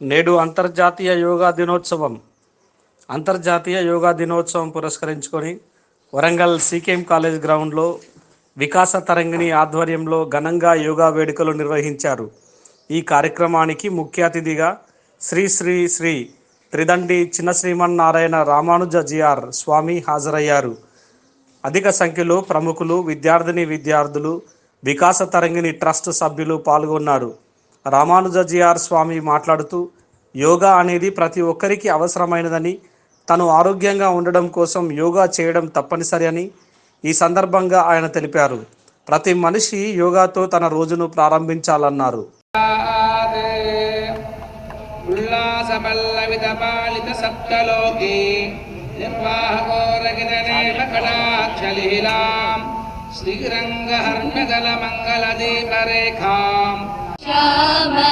నేడు అంతర్జాతీయ యోగా దినోత్సవం. అంతర్జాతీయ యోగా దినోత్సవం పురస్కరించుకొని వరంగల్ సీకేఎం కాలేజ్ గ్రౌండ్లో వికాస తరంగిణి ఆధ్వర్యంలో ఘనంగా యోగా వేడుకలు నిర్వహించారు. ఈ కార్యక్రమానికి ముఖ్య అతిథిగా శ్రీ శ్రీ శ్రీ త్రిదండి చిన్న శ్రీమన్నారాయణ రామానుజ జిఆర్ స్వామి హాజరయ్యారు. అధిక సంఖ్యలో ప్రముఖులు విద్యార్థిని విద్యార్థులు వికాస తరంగిణి ట్రస్ట్ సభ్యులు పాల్గొన్నారు. రామానుజ జిఆర్ స్వామి మాట్లాడుతూ యోగా అనేది ప్రతి ఒక్కరికి అవసరమైనదని తను ఆరోగ్యంగా ఉండడం కోసం యోగా చేయడం తప్పనిసరి అని ఈ సందర్భంగా ఆయన తెలిపారు. ప్రతి మనిషి యోగాతో తన రోజును ప్రారంభించాలన్నారు. ఉల్లాసపల్లవితపాలిత సప్తలోకే నిర్వాహకోరగిదనేమ కటాక్షలీలాం Come on.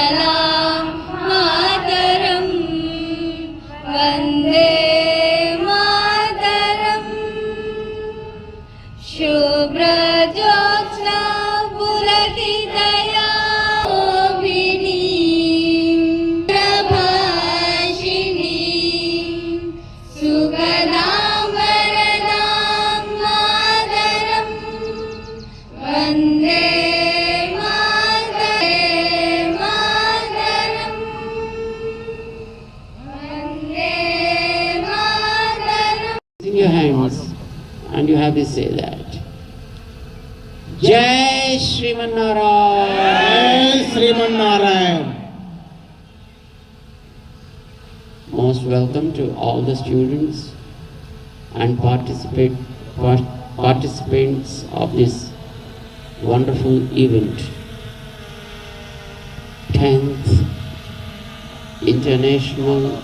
Your hands and you have to say that. Jai Sriman Narayan. Sriman Narayan. Most welcome to all the students and participate part- participants of this wonderful event. 10th International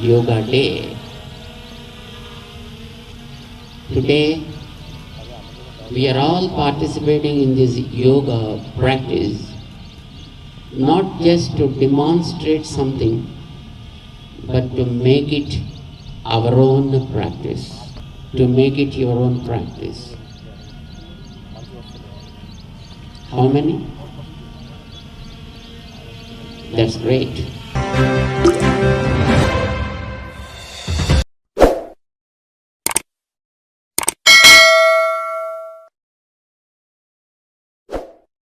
Yoga Day. Today, we are all participating in this yoga practice not just to demonstrate something, but to make it our own practice, to make it your own practice. How many? That's great.